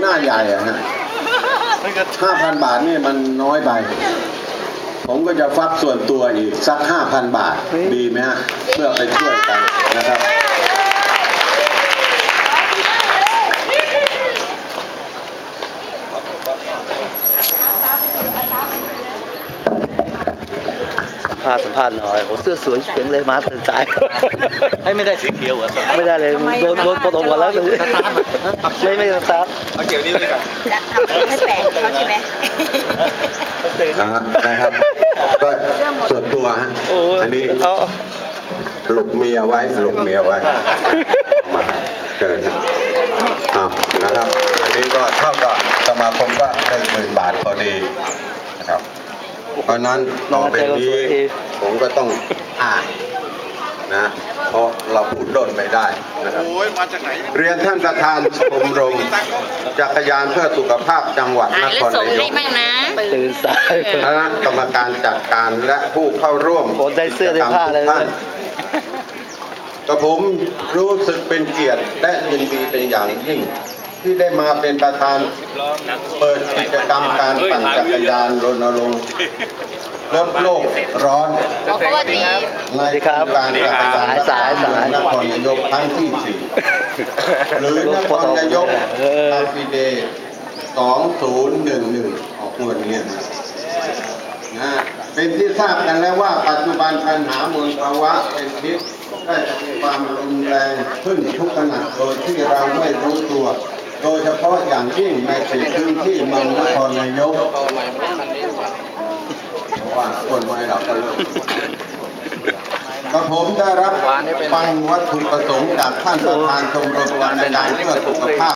หน้าใหญ่อะฮะห้าพันบาทนี่มันน้อยไป ผมก็จะฟักส่วนตัวอีกสักห้าพันบาทดีไหมฮะ เพื่อไปช่วยกันนะครับ สัมภาษณ์สัมภาษณ์หน่อยโอ้เสื้อสวยเฉียงเลยมาตื่นสาย ให้ไม่ได้สีเขียวเหรอไม่ได้เลยโดนโดนปตหมดแล้วเลยไม่ไม่สตาร์ทเอาเกี่ยวนิ้วดีกว่าจะทำให้แปลกเขาใช่ไหมนะฮะนะครับก็ส่วนตัวฮะโอ้อันนี้เอาหลบเมียไว้หลบเมียไว้มาเชิญนะอ้าวนะครับ อันนี้ก็เท่ากับสมาคมก็ได้หมื่นบาทพอดีนะครับ เพราะนั้นต่อไปนี้ผมก็ต้องอ่านนะเพราะเราพูดด้นไม่ได้นะครับเรียนท่านประธานชมรมจักรยานเพื่อสุขภาพจังหวัดนครนายกนะตื่นสายคณะกรรมการจัดการและผู้เข้าร่วมโอ้ได้เสื้อได้ผ้าเลยท่านกับผมรู้สึกเป็นเกียรติและยินดีเป็นอย่างยิ่ง ที่ได้มาเป็นประธานเปิดกิจกรรมการปั่นจักรยานรณรงค์ลดโลกร้อนบอกเขาว่าดีในโครงการจักรยานสายสายนครนายกครั้งที่สี่หรือนครนายกอาฟิเดย์2011ออกงวดเนี้ยนะนะเป็นที่ทราบกันแล้วว่าปัจจุบันปัญหามลภาวะเป็นพิษได้มีความรุนแรงขึ้นทุกขณะโดยที่เราไม่รู้ตัว โดยเฉพาะอย่างยิ่งในเขตพื้นที่เมืองนครนายกเพราะว่าคนไม่เราก็เลยกระผมได้รับฟังวัตถุประสงค์จากท่านประธานชมรมการจัดการเพื่อสุขภาพ